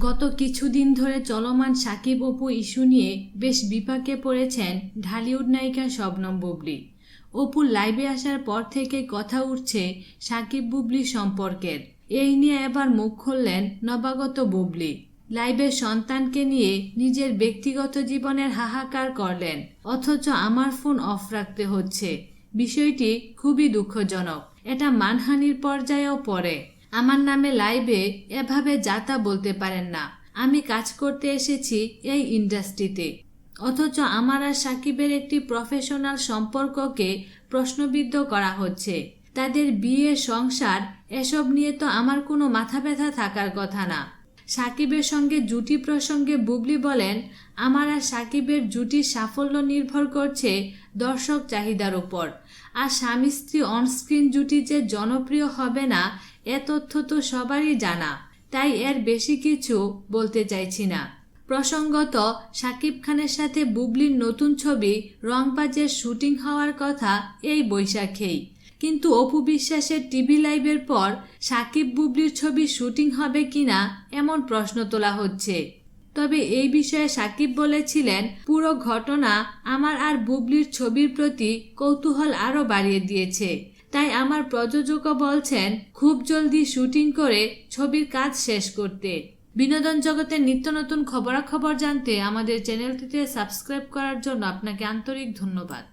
গত কিছুদিন ধরে চলমান সাকিব অপু ইস্যু নিয়ে বেশ বিপাকে পড়েছেন ঢালিউড নায়িকা শবনম বুবলি। অপুর লাইভে আসার পর থেকে কথা উঠছে সাকিব বুবলি সম্পর্কের। এই নিয়ে এবার মুখ খুললেন নবাগত বুবলি। লাইভে সন্তানকে নিয়ে নিজের ব্যক্তিগত জীবনের হাহাকার করলেন, অথচ আমার ফোন অফ রাখতে হচ্ছে। বিষয়টি খুবই দুঃখজনক। এটা মানহানির পর্যায়েও পড়ে। আমার নামে লাইভে এভাবে যাতা বলতে পারেন না। আমি কাজ করতে এসেছি এই ইন্ডাস্ট্রিতে। অথচ আমার আর সাকিবের একটি প্রফেশনাল সম্পর্ককে প্রশ্নবিদ্ধ করা হচ্ছে। তাদের বিয়ে, সংসার, এসব নিয়ে তো আমার কোনো মাথা ব্যথা থাকার কথা না। সাকিবের সঙ্গে জুটি প্রসঙ্গে বুবলি বলেন, আমার আর সাকিবের জুটির সাফল্য নির্ভর করছে দর্শক চাহিদার উপর। আর স্বামী স্ত্রী অনস্ক্রিন জুটি যে জনপ্রিয় হবে না এ তথ্য তো সবারই জানা, তাই এর বেশি কিছু বলতে চাইছি না। প্রসঙ্গত, সাকিব খানের সাথে বুবলির নতুন ছবি রংবাজের শুটিং হওয়ার কথা এই বৈশাখেই। কিন্তু অপু বিশ্বাসের টিভি লাইভের পর সাকিব বুবলির ছবি শুটিং হবে কিনা এমন প্রশ্ন তোলা হচ্ছে। তবে এই বিষয়ে সাকিব বলেছিলেন, পুরো ঘটনা আমার আর বুবলির ছবির প্রতি কৌতূহল আরও বাড়িয়ে দিয়েছে। তাই আমার প্রযোজকও বলছেন, খুব জলদি শুটিং করে ছবির কাজ শেষ করতে। বিনোদন জগতের নিত্য নতুন খবরাখবর জানতে আমাদের চ্যানেলটিতে সাবস্ক্রাইব করার জন্য আপনাকে আন্তরিক ধন্যবাদ।